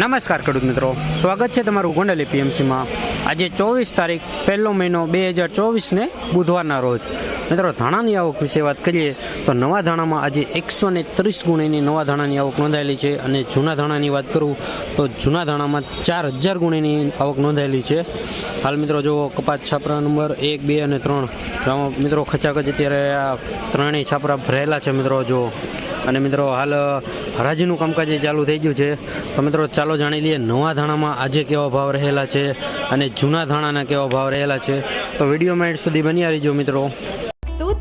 નમસ્કાર ખેડૂત મિત્રો. સ્વાગત છે તમારું ગોંડલ એપીએમસીમાં. આજે ચોવીસ તારીખ, પહેલો મહિનો બે હજાર ચોવીસને બુધવારના રોજ. મિત્રો, ધાણાની આવક વિશે વાત કરીએ, તો નવા ધાણામાં આજે એકસો ને ત્રીસ ગુણીની નવા ધાણાની આવક નોંધાયેલી છે અને જૂના ધાણાની વાત કરું, તો જૂના ધાણામાં ચાર હજાર ગુણીની આવક નોંધાયેલી છે. હાલ મિત્રો જુઓ કપાસ છાપરા નંબર એક, બે અને ત્રણ મિત્રો ખચાખચ અત્યારે આ ત્રણેય છાપરા ભરેલા છે મિત્રો જુઓ અને મિત્રો, હાલ, હરાજીનું કામકાજ ચાલુ થઈ ગયું છે. તો મિત્રો, ચાલો જાણી લઈએ, નવા ધાણામાં આજે કેવા ભાવ રહેલા છે અને જૂના ધાણાના કેવા ભાવ રહેલા છે. તો વિડીયોમાં માઇન્ડ સુધી બન્યા રહીજો મિત્રો.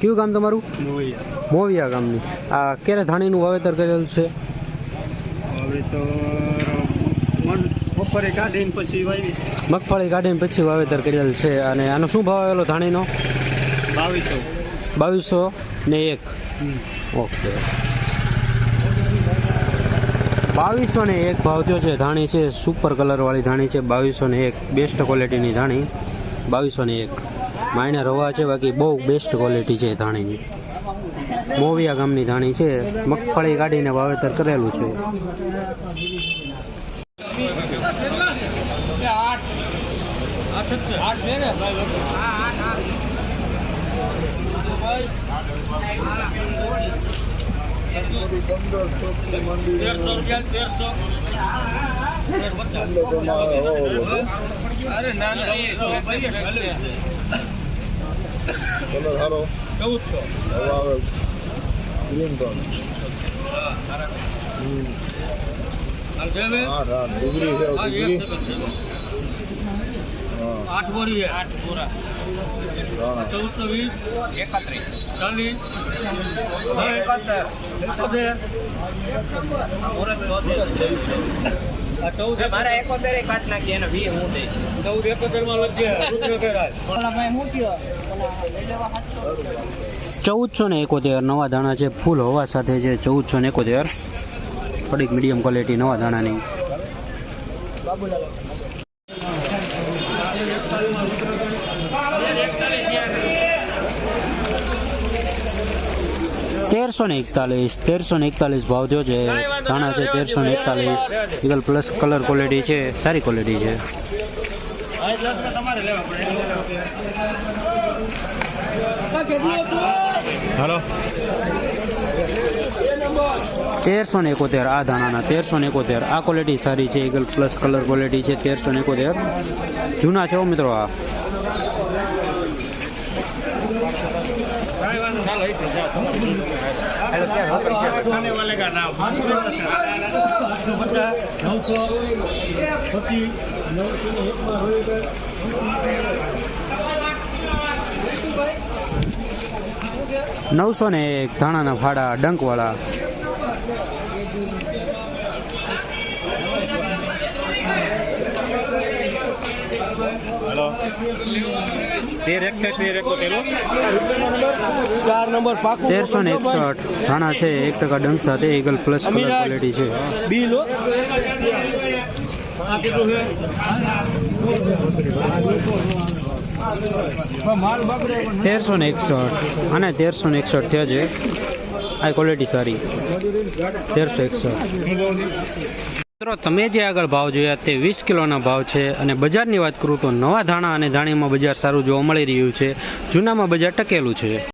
કયું ગામ તમારું? મોવિયા. મોવિયા ગામની. આ ક્યારે ધાણીનું વાવેતર કરેલું છે? હવે તો મન કાઢીને પછી મગફળી કાઢીને પછી વાવેતર કરેલ છે. અને આનો શું ભાવ આવેલો ધાણીનો? બાવીસો. બાવીસો ને એક. ઓકે. બાવીસો ને એક ભાવ થયો છે. ધાણી છે સુપર કલરવાળી ધાણી છે. બાવીસો ને એક. બેસ્ટ ક્વોલિટીની ધાણી. બાવીસો ને એક. માયને રવા છે, બાકી બહુ બેસ્ટ ક્વોલિટી છે ધાણીની. મોવિયા ગામની ધાણી છે. મગફળી કાઢીને વાવેતર કરેલું છે. કલર સારો હવે આવે ગ્રીન ટોન હા હા ડિગ્રી છે ડિગ્રી હા આઠ બોરી આઠ બોરા હા ચૌદસો વીસ એકત્રીસ ચાલીસ મારા એકોતેર કાટ નાખી એને વી હું ચૌદ એકોતેરમાં લખજે ચૌદસો ને એકોતેર નવા દાણા છે, ફૂલ હવા સાથે છે, ચૌદસો ને એકોતેર. થોડીક મીડિયમ ક્વોલિટી નવા દાણાની. તેરસો ને એકતાલીસ, તેરસો ને એકતાલીસ ભાવ થયો છે. દાણા છે તેરસો ને એકતાલીસ. પ્લસ કલર ક્વોલિટી છે, સારી ક્વોલિટી છે. હાલો. તેરસો ને એકોતેર આ ધાણાના તેરસો ને એકોતેર. આ ક્વોલિટી સારી છે ઈગલ પ્લસ કલર ક્વોલિટી છે તેરસો ને એકોતેર. જૂના છે મિત્રો આ. आने આઠસો પચાસ નવસો પચીસ નવસો એકમાં રોહિટર નવસો ને એક ધાણાના ફાડા ડંકવાળા તેર તેરસો ને એકસઠ. ધાણા છે એક ટકા ડંક સાથે ઈગલ પ્લસ કલર ક્વોલિટી છે. તેરસો ને એકસઠ. અને તેરસો ને એકસઠ થયા છે. આ ક્વોલિટી સારી. તેરસો એકસઠ. મિત્રો, તમે જે આગળ ભાવ જોયા તે વીસ કિલોના ભાવ છે અને બજારની વાત કરું તો નવા ધાણા અને ધાણીમાં બજાર સારું જોવા મળી રહ્યું છે. જૂનામાં બજાર ટકેલું છે.